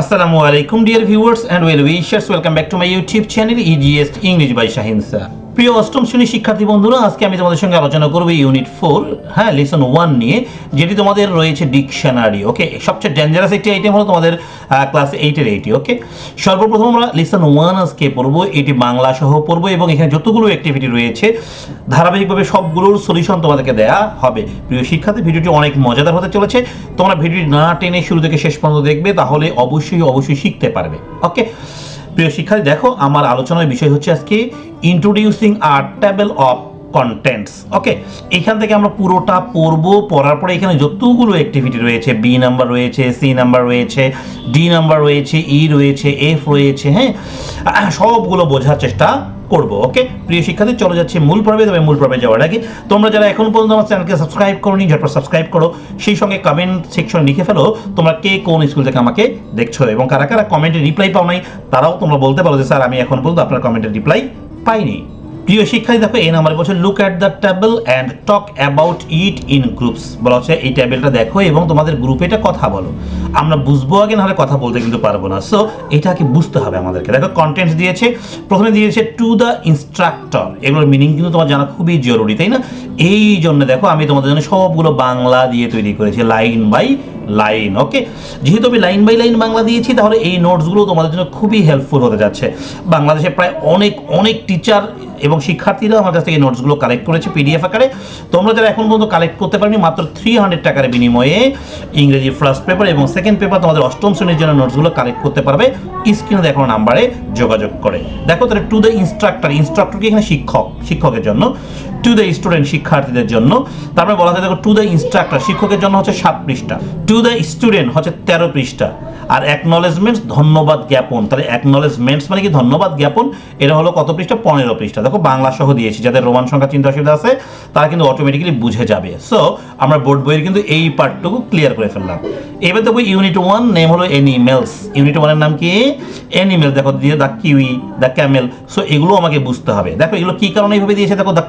আসসালামু আলাইকুম dear viewers and well wishers welcome back to my YouTube channel EGS English by Shahin sir প্রিয় অষ্টম শ্রেণির শিক্ষার্থী বন্ধুরা, আজকে আমি তোমাদের সঙ্গে আলোচনা করব ইউনিট ফোর হ্যাঁ লেসন ওয়ান নিয়ে, যেটি তোমাদের রয়েছে ডিকশনারি ওকে সবচেয়ে ডেঞ্জারাস একটি আইটেম হলো তোমাদের ক্লাস এইটের এইটি ওকে সর্বপ্রথম আমরা লেসন ওয়ান আজকে পড়ব, এটি বাংলা সহ পড়ব এবং এখানে যতগুলো অ্যাক্টিভিটি রয়েছে, ধারাবাহিকভাবে সবগুলোর সলিউশন তোমাদেরকে দেয়া হবে। প্রিয় শিক্ষার্থী, ভিডিওটি অনেক মজাদার হতে চলেছে, তোমরা ভিডিওটি না টেনে শুরু থেকে শেষ পর্যন্ত দেখবে, তাহলে অবশ্যই অবশ্যই শিখতে পারবে ওকে প্রিয় শিক্ষার্থী, দেখো, আমার আলোচনার বিষয় হচ্ছে আজকে ইন্ট্রোডিউসিং আর টেবল অফ কন্টেন্টস ওকে এখান থেকে আমরা পুরোটা পড়ব, পড়ার পরে এখানে যতগুলো অ্যাক্টিভিটি রয়েছে বি নাম্বার রয়েছে সি নাম্বার রয়েছে ডি নাম্বার রয়েছে ই রয়েছে এফ রয়েছে হ্যাঁ? সবগুলো বোঝার চেষ্টা করব ওকে প্রিয় শিক্ষার্থী, চলে যাচ্ছে মূল পর্বে, তবে মূল পর্বে যাওয়ার আগে তোমরা যারা এখন পর্যন্ত আমার চ্যানেলকে সাবস্ক্রাইব করোনি, ঝটপট সাবস্ক্রাইব করো। সেই সঙ্গে কমেন্ট সেকশনে লিখে ফেলো, তোমরা কে কোন স্কুল থেকে আমাকে দেখছ এবং কারা কারা কমেন্টে রিপ্লাই পাও নাই, তারাও তোমরা বলতে পারো যে, স্যার, আমি এখন পর্যন্ত আপনার কমেন্টের রিপ্লাই পাইনি। প্রিয় শিক্ষার্থী, দেখো, এই নাম্বারে বলছে look at the table and talk about it in groups বলা হচ্ছে, এই টেবিলটা দেখো এবং তোমাদের গ্রুপে এটা কথা বলো। আমরা বুঝব আগে, নাহলে কথা বলতে কিন্তু পারব না। সো এটাকে বুঝতে হবে আমাদেরকে। দেখো কন্টেন্টস দিয়েছে, প্রথমে দিয়েছে টু দ্য ইনস্ট্রাক্টর এগুলোর মিনিং কিন্তু তোমার জানা খুবই জরুরি, তাই না? এই জন্য দেখো, আমি তোমাদের জন্য সবগুলো বাংলা দিয়ে তৈরি করেছি লাইন বাই লাইন ওকে যেহেতু আমি লাইন বাই লাইন বাংলা দিয়েছি, তাহলে এই নোটসগুলো তোমাদের জন্য খুবই হেল্পফুল হতে যাচ্ছে। বাংলাদেশে প্রায় অনেক অনেক টিচার এবং শিক্ষার্থীরা আমার কাছ থেকে নোটসগুলো কালেক্ট করেছে পিডিএফ আকারে। তোমরা যারা এখন পর্যন্ত কালেক্ট করতে পারবে মাত্র থ্রি হান্ড্রেড টাকার বিনিময়ে ইংরেজি ফার্স্ট পেপার এবং সেকেন্ড পেপার তোমাদের অষ্টম শ্রেণির জন্য নোটসগুলো কালেক্ট করতে পারবে। স্ক্রিনে দেখানো নাম্বারে যোগাযোগ করে। দেখো তাহলে টু দ্য ইনস্ট্রাক্টর ইনস্ট্রাক্টর কি এখানে শিক্ষক, শিক্ষকের জন্য? টু দ্য স্টুডেন্ট শিক্ষার্থীদের জন্য। তারপরে বলা যায় দেখো টু দ্য ইনস্ট্রাক্টর শিক্ষকের জন্য হচ্ছে সাত পৃষ্ঠা। টু দ্য স্টুডেন্ট হচ্ছে তেরো পৃষ্ঠা। আর অ্যাকনলেজমেন্টস ধন্যবাদ জ্ঞাপন। তাহলে অ্যাকনলেজমেন্টস মানে কি? ধন্যবাদ জ্ঞাপন, এটা হলো কত পৃষ্ঠা? পনেরো পৃষ্ঠা। দেখো, বাংলা সহ দিয়েছি। যাদের রোমান সংখ্যা চিন্তা অসুবিধা আছে, তারা কিন্তু অটোমেটিক্যালি বুঝে যাবে। সো আমরা বোর্ড বইয়ের কিন্তু এই পার্টটুকু ক্লিয়ার করে ফেললাম। এবার দেখো ইউনিট ওয়ান নেম হলো এনিমেলস ইউনিট ওয়ানের নাম কি? এনিমেল দেখো, দিয়ে the kiwi the camel so এগুলো আমাকে বুঝতে হবে। দেখো, এগুলো কি কারণে এইভাবে দিয়েছে? দেখো দ্য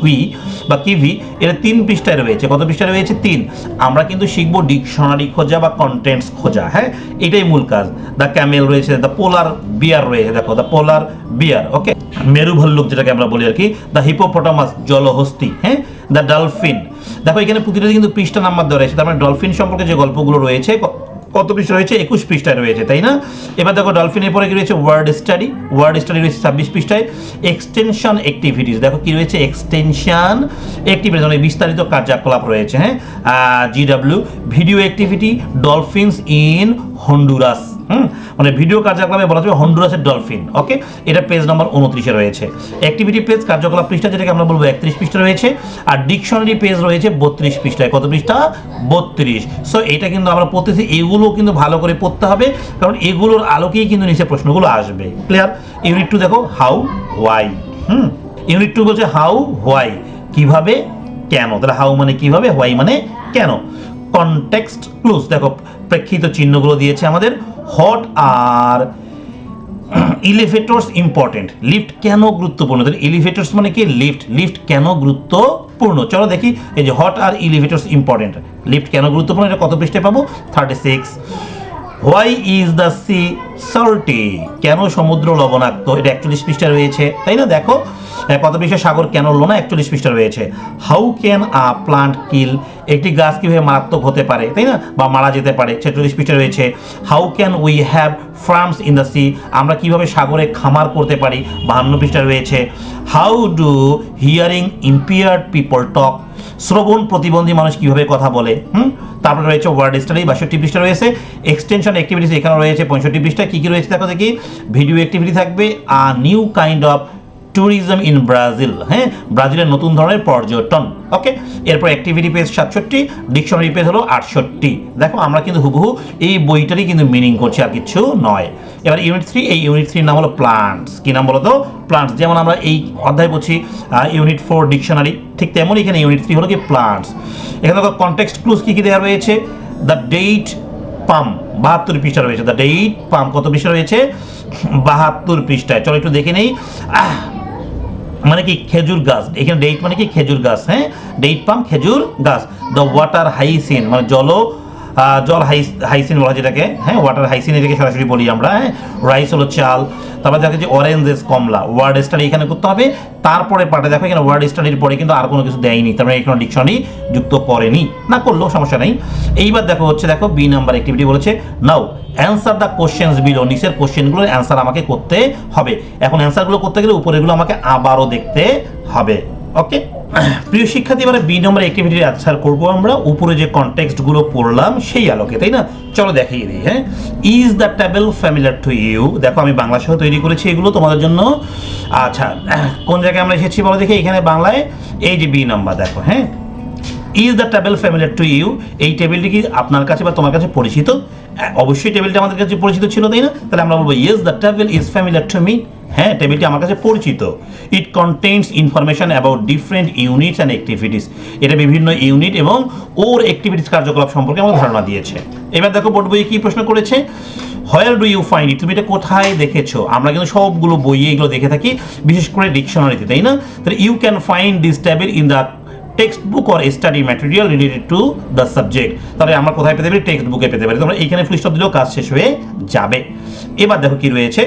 কিউই বা কিভি এটা তিন পৃষ্ঠায় রয়েছে। কত পৃষ্ঠায় রয়েছে? তিন। আমরা কিন্তু শিখব ডিকশনারি খোঁজা বা কন্টেন্টস খোঁজা হ্যাঁ? এটাই মূল কাজ। দ্য ক্যামেল রয়েছে দ্য পোলার বিয়ার রয়েছে, দেখো দ্য পোলার বিয়ার ওকে মেরু ভল্লুক যেটাকে আমরা বলি আর কি দ্য হিপোপটামাস জলহস্তি হ্যাঁ? দ্য ডলফিন দেখো, এখানে প্রতিটা কিন্তু পৃষ্ঠা নাম্বার দেওয়া রয়েছে, তার মানে ডলফিন সম্পর্কে যে গল্পগুলো রয়েছে কত পৃষ্ঠা রয়েছে? একুশ পৃষ্ঠায় রয়েছে, তাই না? এবার দেখো ডলফিনের পরে কি রয়েছে? Word study. ওয়ার্ড স্টাডি রয়েছে ছাব্বিশ পৃষ্ঠায়। Extension activities. দেখো কি রয়েছে? এক্সটেনশন অ্যাক্টিভিটিস মানে বিস্তারিত কার্যকলাপ রয়েছে হ্যাঁ? GW video activity dolphins in Honduras হুম? মানে ভিডিও কার্যক্রমে বলা যাবে হন্ডুরাসের ডলফিন ওকে এটা পেজ নাম্বার উনত্রিশে রয়েছে। অ্যাক্টিভিটি পেজ কার্যকলাপ পৃষ্ঠা, যেটাকে আমরা বলব একত্রিশ পৃষ্ঠা রয়েছে, আর ডিকশনারি পেজ রয়েছে বত্রিশ পৃষ্ঠায়। কত পৃষ্ঠা? বত্রিশ। সো এটা কিন্তু আমরা পড়তেছি, এগুলো কিন্তু ভালো করে পড়তে হবে, কারণ এগুলোর আলোকেই কিন্তু নিচে প্রশ্নগুলো আসবে। ক্লিয়ার ইউনিট টু দেখো হাউ ওয়াই হুম? ইউনিট টু বলছে হাউ হোয়াই কীভাবে, কেন? তাহলে হাউ মানে কীভাবে হোয়াই মানে কেন? কনটেক্সট ক্লুজ দেখো, প্রেক্ষিত চিহ্নগুলো দিয়েছে আমাদের। What are elevators important lift কেন গুরুত্বপূর্ণ? ইলিভেটরস মানে কি? লিফট লিফট কেন গুরুত্বপূর্ণ? চলো দেখি, এই যে what are elevators important lift কেন গুরুত্বপূর্ণ? এটা কত পৃষ্ঠে পাবো? Thirty six why is the sea salty কেন সমুদ্র লবণাক্ত? এটা একচল্লিশ পৃষ্ঠা রয়েছে, তাই না? দেখো কত পৃষ্ঠা সাগর কেন হলো না? একচল্লিশ পৃষ্ঠা রয়েছে। How can a plant kill একটি গাছ কীভাবে মারাত্মক হতে পারে, তাই না? বা মারা যেতে পারে, ছেচল্লিশ পৃষ্ঠা রয়েছে। How can we have farms in the sea আমরা কীভাবে সাগরে খামার করতে পারি? বাহান্ন পৃষ্ঠা রয়েছে। How do hearing impaired people talk শ্রবণ প্রতিবন্ধী মানুষ কীভাবে কথা বলে? হুম? তারপরে রয়েছে ওয়ার্ড স্টাডি বাষট্টি পৃষ্ঠা রয়েছে। এক্সটেনশন অ্যাক্টিভিটিস এখানে রয়েছে, পঁয়ষট্টি পৃষ্ঠা। কী কী রয়েছে দেখো দেখি। ভিডিও অ্যাক্টিভিটি থাকবে a new kind of tourism in Brazil হ্যাঁ? ব্রাজিলের নতুন ধরনের পর্যটন ওকে এরপর অ্যাক্টিভিটি পেজ সাতষট্টি ডিকশনারি পেজ হলো আটষট্টি। দেখো, আমরা কিন্তু হুবহু এই বইটারই কিন্তু মিনিং করছি, আর কিছু নয়। এবার ইউনিট থ্রি এই ইউনিট থ্রির নাম হলো প্লান্টস কি নাম বলো তো? প্লান্টস যেমন আমরা এই অধ্যায় বলছি ইউনিট ফোর ডিকশনারি ঠিক তেমন এখানে ইউনিট থ্রি হলো কি প্লান্টস এখানে দেখো কনটেক্সট ক্লুজ কী কী দেওয়া রয়েছে? দ্য ডেট পাম বাহাত্তর পৃষ্ঠা রয়েছে। দ্য ডেইট পাম্প কত পৃষ্ঠা রয়েছে? বাহাত্তর পৃষ্ঠায়। চলো একটু দেখে নেই। মানে কি? খেজুর গাছ। এখানে ডেইট মানে কি? খেজুর গাছ হ্যাঁ? ডেইট পাম খেজুর গাছ। দ্য ওয়াটার হাইসিন মানে জল জল হাই হাইসিন বলা যেটাকে হ্যাঁ ওয়াটার হাইসিন এটাকে সরাসরি বলি আমরা হ্যাঁ রাইস হলো চাল, তারপর দেখো যে অরেঞ্জেস কমলা ওয়ার্ড স্টাডি এখানে করতে হবে, তারপরে পার্টে দেখো এখানে ওয়ার্ড স্টাডির পরে কিন্তু আর কোনো কিছু দেয়নি তারপরে মানে এখানে ডিকশনারি যুক্ত করেনি, না করলেও সমস্যা নেই। এইবার দেখো হচ্ছে, দেখো বি নাম্বার অ্যাক্টিভিটি বলেছে now answer the questions below নিচের কোশ্চেনগুলোর অ্যান্সার আমাকে করতে হবে। এখন অ্যান্সারগুলো করতে গেলে উপরেগুলো আমাকে আবারও দেখতে হবে। ওকে প্রিয় শিক্ষার্থী মানে বি নম্বর অ্যাক্টিভিটির আনসার করব আমরা। উপরে যে কনটেক্সটগুলো পড়লাম, সেই আলোকে, তাই না? চলো দেখিয়ে দিই হ্যাঁ? Is the table familiar to you দেখো, আমি বাংলা সহ তৈরি করেছি এগুলো তোমাদের জন্য। আচ্ছা কোন জায়গায় আমরা এসেছি বলো দেখি, এখানে বাংলায়। এই যে বি নম্বর, দেখো হ্যাঁ? Is the table familiar to you এই টেবিলটি কি আপনার কাছে বা তোমার কাছে পরিচিত? অবশ্যই টেবিলটি আমাদের কাছে পরিচিত ছিল, তাই না? তাহলে আমরা বলব yes the table is familiar to me হ্যাঁ টেবিলটি আমার কাছে পরিচিত। It contents information about different units and activities এটা বিভিন্ন ইউনিট এবং ওর অ্যাক্টিভিটিস কার্যকলাপ সম্পর্কে আমাকে ধারণা দিয়েছে। এবার দেখো, বোর্ড বইয়ে কি প্রশ্ন করেছে? হোয়ার ডু ইউ ফাইন্ড তুমি এটা কোথায় দেখেছ? আমরা কিন্তু সবগুলো বইয়ে এগুলো দেখে থাকি, বিশেষ করে ডিকশনারিতে তাই না? তাহলে you can find this table in the text book or study material related to the subject তাহলে আমরা কোথায় পেতে পারি? টেক্সট বুকে পেতে পারি। তোমরা এইখানে ফুল স্টপ দিলেও কাজ শেষ হয়ে যাবে। এবার দেখো কি রয়েছে।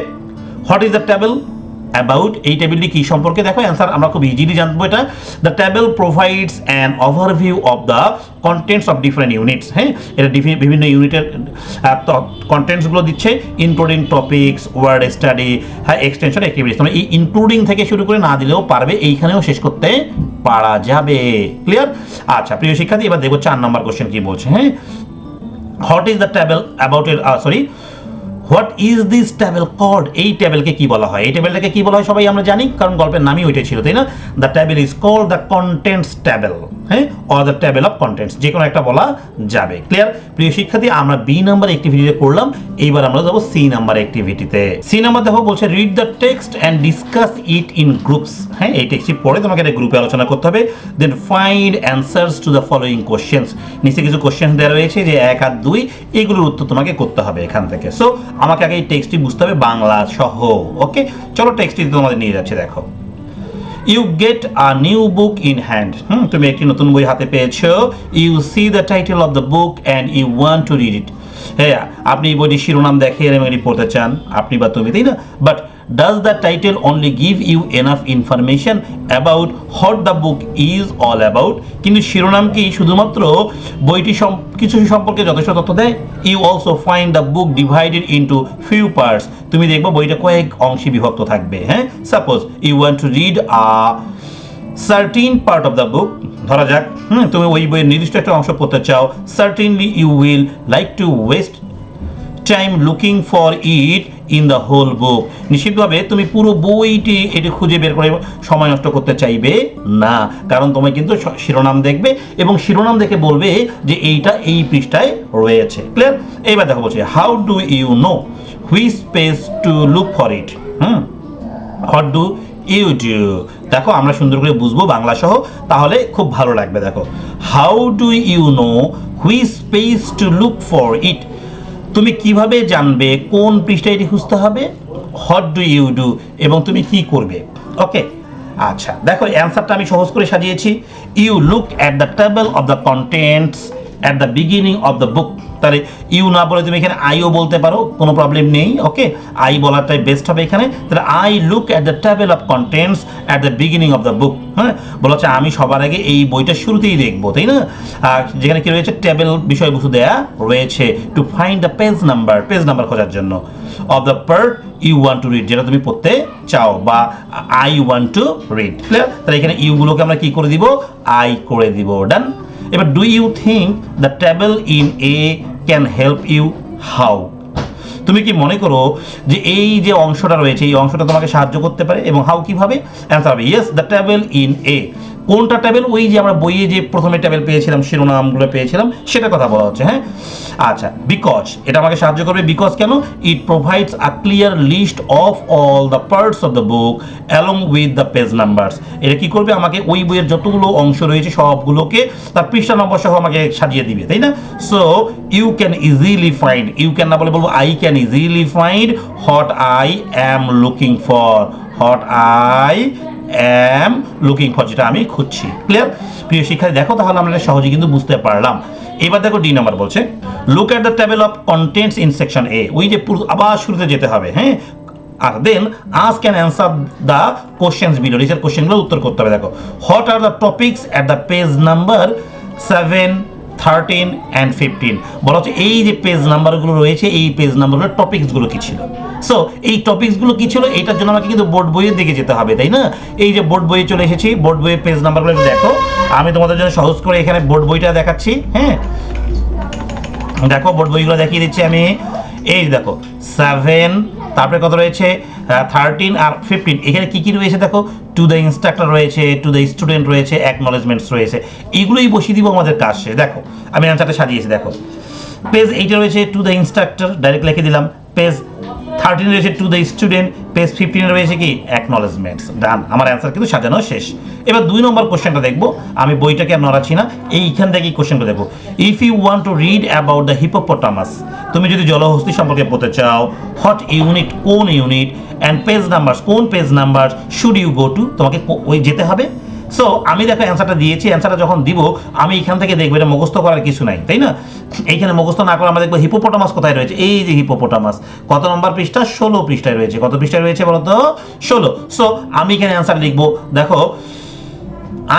What is the table about এই টেবিলটি কি সম্পর্কে? দেখো অ্যান্সার আমরা খুব ইজিলি জানব এটা। The table provides an overview of the contents of different units হ্যাঁ? এটা বিভিন্ন ইউনিটের কন্টেন্টসগুলো দিচ্ছে ইনক্লুডিং টপিক্স ওয়ার্ড স্টাডি হ্যাঁ এক্সটেনশন অ্যাক্টিভিটিস তোমরা এই ইনক্লুডিং থেকে শুরু করে না দিলেও পারবে, এইখানেও শেষ করতে পারা যাবে। ক্লিয়ার আচ্ছা প্রিয় শিক্ষার্থী, এবার দেখব চার নম্বর কোশ্চেন কি বলছে হ্যাঁ? What is the table about sorry what is this table called এই ট্যাবেলকে কি বলা হয়? এই ট্যাবেলটাকে কি বলা হয় সবাই আমরা জানি, কারণ গল্পের নামই ওইটাই ছিল, তাই না? The table is call the contents table হ্যাঁ? অর টেবিল অফ কন্টেন্টস যে কোনো একটা বলা যাবে। ক্লিয়ার প্রিয় শিক্ষার্থী, আমরা বি নাম্বার অ্যাক্টিভিটিতে করলাম এইবার আমরা যাব সি নাম্বার অ্যাক্টিভিটিতে সি নাম্বার দেখো, বলছে read the text and discuss it in groups হ্যাঁ এই টেক্সটটি পড়ে তোমাকে একটা গ্রুপে আলোচনা করতে হবে। Then find answers to the following questions নিচে কিছু কোশ্চেন দেওয়া রয়েছে যে এক আর দুই, এগুলোর উত্তর তোমাকে করতে হবে এখান থেকে। সো আমাকে আগে এই টেক্সটটি বুঝতে হবে, বাংলা সহ। ওকে চলো টেক্সটটি তোমাদের নিয়ে যাচ্ছে, দেখো। You get a new book in hand hmm, তুমি একটি নতুন বই হাতে পেয়েছ। You see the title of the book and you want to read it হ্যাঁ আপনি এই বইটির শিরোনাম দেখে এবং এটি পড়তে চান। আপনি বা তুমি, তাই না? But does the title only give you enough information about what the book is all about কিন্তু শিরোনাম কি শুধুমাত্র বইটি কিছু সম্পর্কে যথেষ্ট তথ্য দেয়? You also find the book divided into few parts তুমি দেখবে বইটা কয়েক অংশে বিভক্ত থাকবে হ্যাঁ? Suppose you want to read a certain part of the book ধরা যাক, হুম, তুমি ওই বইয়ের নির্দিষ্ট একটা অংশ পড়তে চাও certainly you will like to waste time looking for it in the whole book নিশ্চিতভাবে তুমি পুরো বইটি এটি খুঁজে বের করে সময় নষ্ট করতে চাইবে না। কারণ তোমায় কিন্তু শিরোনাম দেখবে এবং শিরোনাম দেখে বলবে যে এইটা এই পৃষ্ঠায় রয়েছে। ক্লিয়ার এইবার দেখো বলছি how do you know which space to look for it hmm? What do you do দেখো, আমরা সুন্দর করে বুঝব বাংলা সহ, তাহলে খুব ভালো লাগবে, দেখো। How do you know which space to look for it তুমি কীভাবে জানবে কোন পৃষ্ঠায় এটি খুঁজতে হবে? হট ডু ইউ ডু এবং তুমি কি করবে? ওকে আচ্ছা দেখো অ্যান্সারটা আমি সহজ করে সাজিয়েছি। You look at the table of the contents at the beginning of the book তাহলে ইউ না বলে তুমি এখানে আইও বলতে পারো, কোনো প্রবলেম নেই ওকে আই বলাটাই বেস্ট হবে এখানে। তাহলে I look at the table of contents at the beginning of the book হ্যাঁ? বলা আমি সবার আগে এই বইটা শুরুতেই দেখব, তাই না? আর যেখানে কি রয়েছে? টেবিল বিষয়বস্তু দেয়া রয়েছে to find the page number page number খোঁজার জন্য। Of the part you want to read যেটা তুমি পড়তে চাও বা আই ওয়ান্ট টু রিড তাহলে এখানে ইউগুলোকে আমরা কি করে দিব? আই করে দিব। ডান এবার do you think the travel in A can help you how তুমি কি মনে করো যে এই যে অংশটা রয়েছে, এই অংশটা তোমাকে সাহায্য করতে পারে এবং হাউ কীভাবে? অ্যান্সার হবে yes the travel in A কোনটা টেবিল? ওই যে আমরা বইয়ে যে প্রথমে টেবিল পেয়েছিলাম, শিরোনামগুলো পেয়েছিলাম সেটা কথা বলা হচ্ছে হ্যাঁ? আচ্ছা বিকজ এটা আমাকে সাহায্য করবে বিকজ কেন? It provides a clear list of all the parts of the book along with the page numbers এটা কি করবে? আমাকে ওই বইয়ের যতগুলো অংশ রয়েছে, সবগুলোকে তার পৃষ্ঠা নম্বর সহ আমাকে সাজিয়ে দিবে, তাই না? So you can easily find you can না বলে বলব I can easily find what I am looking for what I am looking for যেটা আমি খুঁজছি। ক্লিয়ার প্রিয় শিক্ষার্থী, দেখো তাহলে আমরা সহজে কিন্তু বুঝতে পারলাম। এবার দেখো ডি নাম্বার বলছে look at the table of contents in section A ওই যে আবার শুরুতে যেতে হবে হ্যাঁ? আর then us can answer the questions below নিচের কোশ্চেনগুলো উত্তর করতে হবে, দেখো। What are the topics at the page number seven thirteen and fifteen বলা হচ্ছে এই যে পেজ নাম্বারগুলো রয়েছে, এই পেজ নাম্বারগুলোর টপিকসগুলো কি ছিল? সো এই টপিকসগুলো কি ছিল? এটার জন্য আমাকে কিন্তু বোর্ড বইয়ের দিকে যেতে হবে, তাই না? এই যে বোর্ড বইয়ে চলে এসেছি বোর্ড বইয়ের পেজ নাম্বারগুলো দেখো। আমি তোমাদের জন্য সহজ করে এখানে বোর্ড বইটা দেখাচ্ছি হ্যাঁ? দেখো বোর্ড বইগুলো দেখিয়ে দিচ্ছি আমি। এই দেখো সেভেন তারপরে কত রয়েছে? থার্টিন আর ফিফটিন এখানে কী কী রয়েছে দেখো? টু দ্য ইনস্ট্রাক্টর রয়েছে টু দ্য স্টুডেন্ট রয়েছে অ্যাকনলেজমেন্টস রয়েছে। এগুলোই বসিয়ে দিব আমাদের কাজ শেষ। দেখো, আমি অ্যান্সারটা সাজিয়েছি, দেখো। পেজ এইটা রয়েছে টু দ্য ইনস্ট্রাক্টর ডাইরেক্ট লিখে দিলাম। পেজ থার্টিন রয়েছে টু দ্য স্টুডেন্ট পেজ ফিফটিনে রয়েছে কি? অ্যাকনলেজমেন্টস ডান আমার অ্যান্সার কিন্তু সাজানো শেষ। এবার দুই নম্বর কোশ্চেনটা দেখব। আমি বইটাকে আর নড়াচ্ছি না। এইখান থেকেই কোশ্চেনটা দেখব। If you want to read about the hippopotamus তুমি যদি জলহস্তি সম্পর্কে পড়তে চাও হট ইউনিট কোন ইউনিট অ্যান্ড পেজ নাম্বার কোন page number should you go to তোমাকে ওই যেতে হবে। সো আমি দেখো অ্যান্সারটা দিয়েছি অ্যান্সারটা যখন দিব, আমি এখান থেকে দেখব এটা মুখস্থ করার কিছু নাই, তাই না? এইখানে মুখস্থ না করে আমরা দেখব হিপোপটামাস কোথায় রয়েছে? এই যে হিপোপটামাস কত নম্বর পৃষ্ঠা? ষোলো পৃষ্ঠায় রয়েছে। কত পৃষ্ঠায় রয়েছে বলতো? ষোলো। সো আমি এখানে অ্যান্সার লিখব, দেখো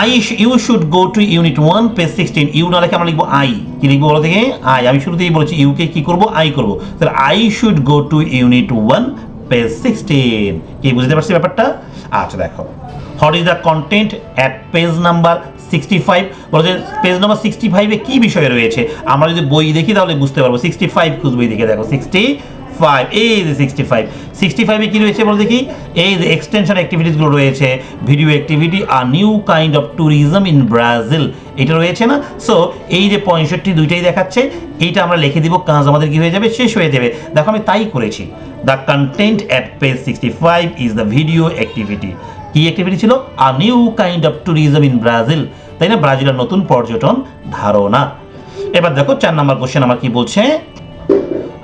I you should go to unit one page sixteen you না লেখে আমরা লিখব আই কি লিখব বলো থেকে আই আমি শুরুতেই বলেছি ইউকে কি করব? আই করব। তাহলে I should go to unit one page sixteen কি বুঝতে পারছি ব্যাপারটা? আচ্ছা দেখো। What is the content at page number sixty five বলো যে পেজ নাম্বার সিক্সটি ফাইভে কী বিষয় রয়েছে? আমরা যদি বই দেখি তাহলে বুঝতে পারব। সিক্সটি ফাইভ খুঁজবো দিকে, দেখো। সিক্সটি ফাইভ এই যে সিক্সটি কী রয়েছে বলো দেখি? এই যে এক্সটেনশন অ্যাক্টিভিটিসগুলো রয়েছে video activity R new kind of tourism in Brazil এটা রয়েছে না? সো এই যে পঁয়ষট্টি দুইটাই দেখাচ্ছে, এইটা আমরা লিখে দিব, কাজ আমাদের কি হয়ে যাবে? শেষ হয়ে যাবে। দেখো, আমি তাই করেছি। The content at page sixty five is the video activity কি অ্যাক্টিভিটি ছিল? A new kind of tourism in Brazil তাই না? ব্রাজিলের নতুন পর্যটন ধারণা। এবার দেখো, চার নাম্বার কোশ্চেন আমার কি বলছে?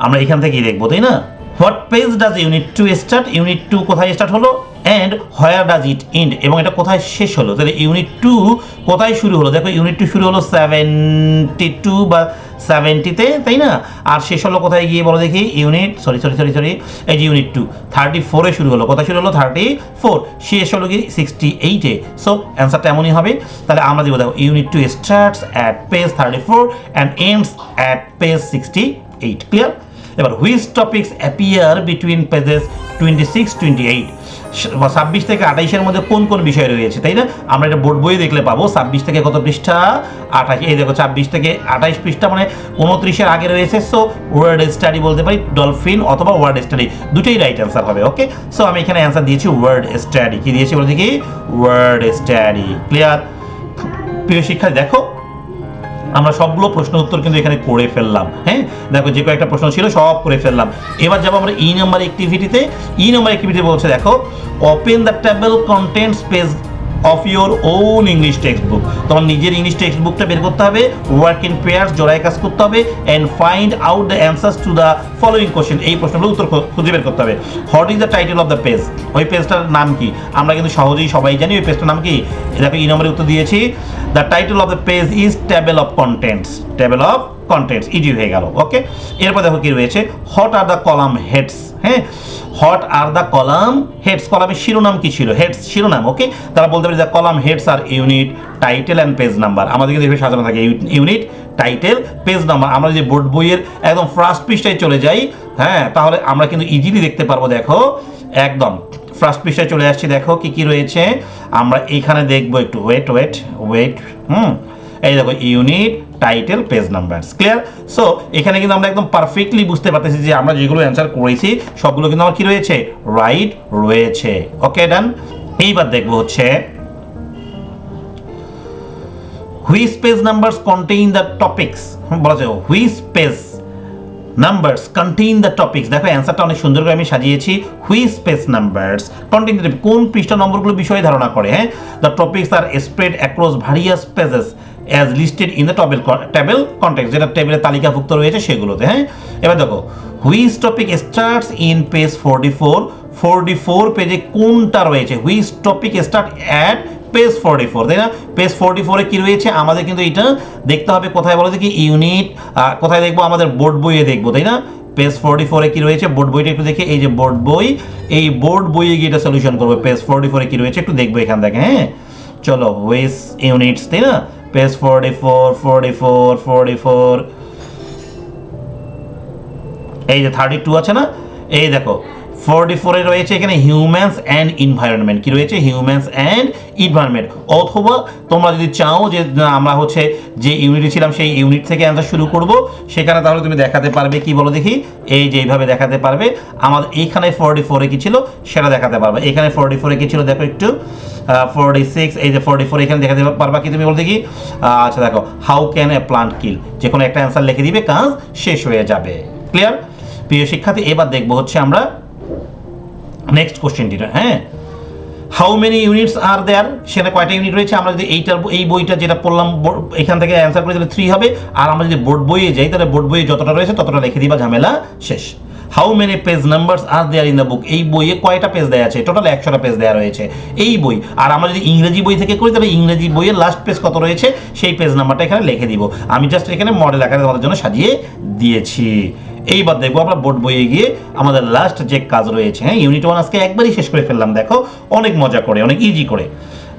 আমরা এখান থেকেই দেখব, তাই না? What page does unit two start unit two কোথায় স্টার্ট হলো? And where does it end এবং এটা কোথায় শেষ হলো? তাহলে ইউনিট টু কোথায় শুরু হলো? দেখো ইউনিট টু শুরু হলো সেভেন্টি টু বা সেভেন্টিতে তাই না? আর শেষ হলো কোথায় গিয়ে বলো দেখি? Unit sorry sorry sorry sorry এই যে ইউনিট টু থার্টি ফোরে শুরু হলো। কোথায় শুরু হলো? থার্টি ফোর শেষ হলো কি? সিক্সটি এইটে সো অ্যান্সারটা এমনই হবে। তাহলে আমরা দিব, দেখো unit two starts at page thirty four and ends at page sixty eight clear এবার which topics appear between pages twenty six twenty eight ছাব্বিশ থেকে আঠাইশের মধ্যে কোন কোন বিষয় রয়েছে, তাই না? আমরা এটা বোর্ড বইয়ে দেখলে পাবো, ছাব্বিশ থেকে কত পৃষ্ঠা? আঠাশ, এই দেখো ছাব্বিশ থেকে আঠাইশ পৃষ্ঠা মানে উনত্রিশের আগে রয়েছে সো ওয়ার্ড স্টাডি বলতে পারি ডলফিন অথবা ওয়ার্ড স্টাডি দুটোই রাইট অ্যান্সার হবে ওকে সো আমি এখানে অ্যান্সার দিয়েছি ওয়ার্ড স্টাডি কি দিয়েছি বলতে কি? ওয়ার্ড স্টাডি ক্লিয়ার প্রিয় শিক্ষা দেখো আমরা সবগুলো প্রশ্ন উত্তর কিন্তু এখানে করে ফেললাম হ্যাঁ? দেখো যে কয়েকটা প্রশ্ন ছিল, সব করে ফেললাম। এবার যাব আমরা ই নাম্বার অ্যাক্টিভিটিতে ই নাম্বার অ্যাক্টিভিটি বলছে, দেখো open the table content page of your own English textbook তোমার নিজের ইংলিশ টেক্সট বুকটা বের করতে হবে ওয়ার্ক ইন পেয়ার্স জোড়ায় কাজ করতে হবে and find out the answers to the following question এই প্রশ্নগুলো উত্তর খুঁজে বের করতে হবে। What is the title of the page ওই পেজটার নাম কি? আমরা কিন্তু সহজেই সবাই জানি ওই পেজটার নাম কি? দেখো ই নম্বরে উত্তর দিয়েছি। The title of the page is table of contents table of contents easy হয়ে গেল ওকে এরপর দেখো কি রয়েছে what are the column heads হ্যাঁ? What are the column heads কলামের শিরোনাম কি ছিল? হেডস শিরোনাম ওকে তারা বলতে পারে the column heads are unit title and page number আমাদের কিন্তু সাজানো থাকে ইউনিট টাইটেল পেজ নাম্বার আমরা যে বোর্ড বইয়ের একদম ফার্স্ট পৃষ্ঠায় চলে যাই হ্যাঁ তাহলে আমরা কিন্তু ইজিলি দেখতে পারব, দেখো, একদম ফার্স্ট পৃষ্ঠায় চলে আসছি, দেখো কি কি রয়েছে? আমরা এখানে দেখব একটু ওয়েট ওয়েট ওয়েট হুম, এই দেখো unit title page number clear so এখানে কিন্তু আমরা একদম পারফেক্টলি বুঝতে পারতেছি যে আমরা যেগুলো অ্যান্সার করেছি, সবগুলো কিন্তু আমার কি রয়েছে? রাইট রয়েছে। ওকে ডান এইবার দেখব হচ্ছে which page numbers contain the topics বলা যায় which page numbers contain the topics দেখো অ্যান্সারটা অনেক সুন্দর করে আমি সাজিয়েছি। হুইচ পেজ নাম্বারস কন্টেইন কোন পৃষ্ঠা নম্বরগুলো বিষয়ে ধারণা করে হ্যাঁ? The topics are spread across various pages as listed in the table table content যেটা টেবিলে তালিকাভুক্ত রয়েছে সেগুলোতে হ্যাঁ? এবার দেখো which topic starts in page forty four forty four পেজে কোনটা রয়েছে? Which topic start at page forty four তাই না? পেজ ফোরটি ফোরে কী রয়েছে? আমাদের কিন্তু এটা দেখতে হবে, কোথায় বলো দেখি ইউনিট কোথায় দেখব? আমাদের বোর্ড বইয়ে দেখব, তাই না? পেজ ফোরটি ফোরে কি রয়েছে? বোর্ড বইটা একটু দেখে, এই যে বোর্ড বই, এই বোর্ড বইয়ে গিয়ে এটা সলিউশন করব। পেজ ফোরটি ফোরে কি রয়েছে? একটু দেখব এখান থেকে হ্যাঁ? চলো ওয়েস ইউনিটস তাই না? Page forty four forty four forty four এই যে থার্টি টু আছে না? এই দেখো ফোরটি ফোরে রয়েছে এখানে হিউম্যানস অ্যান্ড ইনভায়রনমেন্ট কি রয়েছে? হিউম্যানস অ্যান্ড ইনভায়রনমেন্ট অথবা তোমরা যদি চাও যে আমরা হচ্ছে যে ইউনিটে ছিলাম, সেই ইউনিট থেকে অ্যান্সার শুরু করব। সেখানে তাহলে তুমি দেখাতে পারবে, কি বলো দেখি? এই যে এইভাবে দেখাতে পারবে। আমাদের এইখানে ফোরটি ফোরে কি ছিল? সেটা দেখাতে পারবে। এখানে ফোরটি ফোরে কি ছিল? দেখো একটু। ফোরটি সিক্স, এই যে ফোরটি ফোর এখানে দেখাতে পারবা কি তুমি বলো দেখি? আচ্ছা দেখো how can a plant kill যে কোনো একটা অ্যান্সার লিখে দিবে, কাজ শেষ হয়ে যাবে। ক্লিয়ার প্রিয় শিক্ষার্থী, এবার দেখব হচ্ছে আমরা নেক্সট কোশ্চেনটিটা হ্যাঁ? How many units are there সেটা কয়টা ইউনিট রয়েছে? আমরা যদি এইটার এই বইটা যেটা পড়লাম এখান থেকে অ্যান্সার করে তাহলে থ্রি হবে। আর আমরা যদি বোর্ড বইয়ে যাই, তাহলে বোর্ড বইয়ে যতটা রয়েছে ততটা লিখে দিবা, ঝামেলা শেষ। How many page numbers are there in the book এই বইয়ে কয়টা পেজ দেওয়া আছে? টোটাল একশোটা পেজ দেওয়া রয়েছে। এই বই। আর আমরা যদি ইংরেজি বই থেকে করি, তাহলে ইংরেজি বইয়ের লাস্ট পেজ কত রয়েছে? সেই পেজ নাম্বারটা এখানে লিখে দিব। আমি জাস্ট এখানে মডেল আকারে তোমাদের জন্য সাজিয়ে দিয়েছি। এইবার দেখব আমরা বোর্ড বইয়ে গিয়ে আমাদের লাস্ট যে কাজ রয়েছে হ্যাঁ ইউনিট ওয়ান আজকে একবারই শেষ করে ফেললাম, দেখো। অনেক মজা করে, অনেক ইজি করে।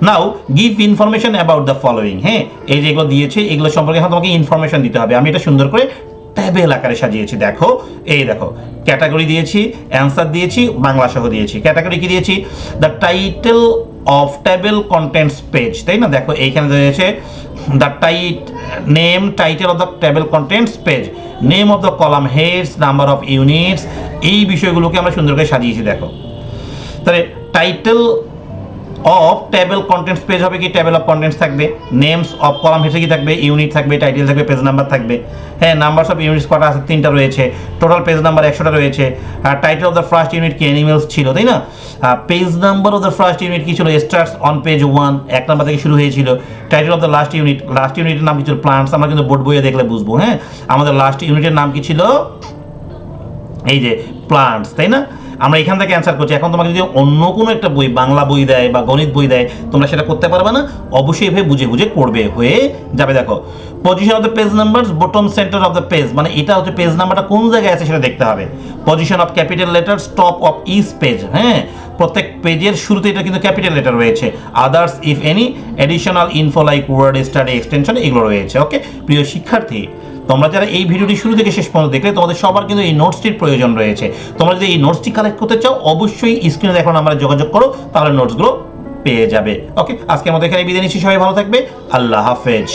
Now give information about the following হ্যাঁ? এই যেগুলো দিয়েছে, এগুলো সম্পর্কে এখন তোমাকে ইনফরমেশন দিতে হবে। আমি এটা সুন্দর করে ট্যাবেল আকারে সাজিয়েছি, দেখো। এই দেখো, ক্যাটাগরি দিয়েছি, অ্যান্সার দিয়েছি, বাংলা সহ দিয়েছি। ক্যাটাগরি কি দিয়েছি? The title of table contents page তাই না? দেখো, এইখানে রয়েছে the tight name title of the table contents page name of the column heads number of units এই বিষয়গুলোকে আমরা সুন্দর করে সাজিয়েছি, দেখো। তাহলে title of table contents page হবে কি? টেবিল অফ কন্টেন্টস থাকবে নেমস অফ কলাম হেসে কি থাকবে? ইউনিট থাকবে টাইটেল থাকবে পেজ নাম্বার থাকবে। হ্যাঁ নাম্বারস অফ ইউনিটস কটা আছে? তিনটা রয়েছে। টোটাল পেজ নাম্বার একশোটা রয়েছে। আর title of the first unit কি? অ্যানিমেলস ছিল, তাই না? Page number of the first unit কি ছিল? স্টার্টস অন পেজ ওয়ান এক নাম্বার থেকে শুরু হয়েছিল। Title of the last unit last ইউনিটের নাম কি ছিল? প্লান্টস আমরা কিন্তু বোর্ড বইয়ে দেখলে বুঝব হ্যাঁ? আমাদের লাস্ট ইউনিটের নাম কি ছিল? এই যে প্লান্টস তাই না? আমরা এখান থেকে অ্যান্সার করছি। এখন তোমাকে যদি অন্য কোনো একটা বই, বাংলা বই দেয় বা গণিত বই দেয়, তোমরা সেটা করতে পারবে না। অবশ্যই এভাবে বুঝে বুঝে করবে হয়ে যাবে। দেখো position of the page number bottom center of the page মানে এটা হচ্ছে পেজ নাম্বারটা কোন জায়গায় আছে সেটা দেখতে হবে। Position of capital letter top of each page হ্যাঁ? প্রত্যেক পেজের শুরুতে এটা কিন্তু ক্যাপিটাল লেটার রয়েছে। Others if any additional info like word study extension এগুলো রয়েছে ওকে প্রিয় শিক্ষার্থী তোমরা যারা এই ভিডিওটি শুরু থেকে শেষ পর্যন্ত দেখলে, তোমাদের সবার কিন্তু এই নোটসটির প্রয়োজন রয়েছে। তোমরা যদি এই নোটসটি কালেক্ট করতে চাও, অবশ্যই স্ক্রিনে দেখো আমরা যোগাযোগ করো, তাহলে নোটসগুলো পেয়ে যাবে। ওকে আজকে আমাদের এখানে বিদায় নিচ্ছি, সবাই ভালো থাকবে। আল্লাহ হাফেজ।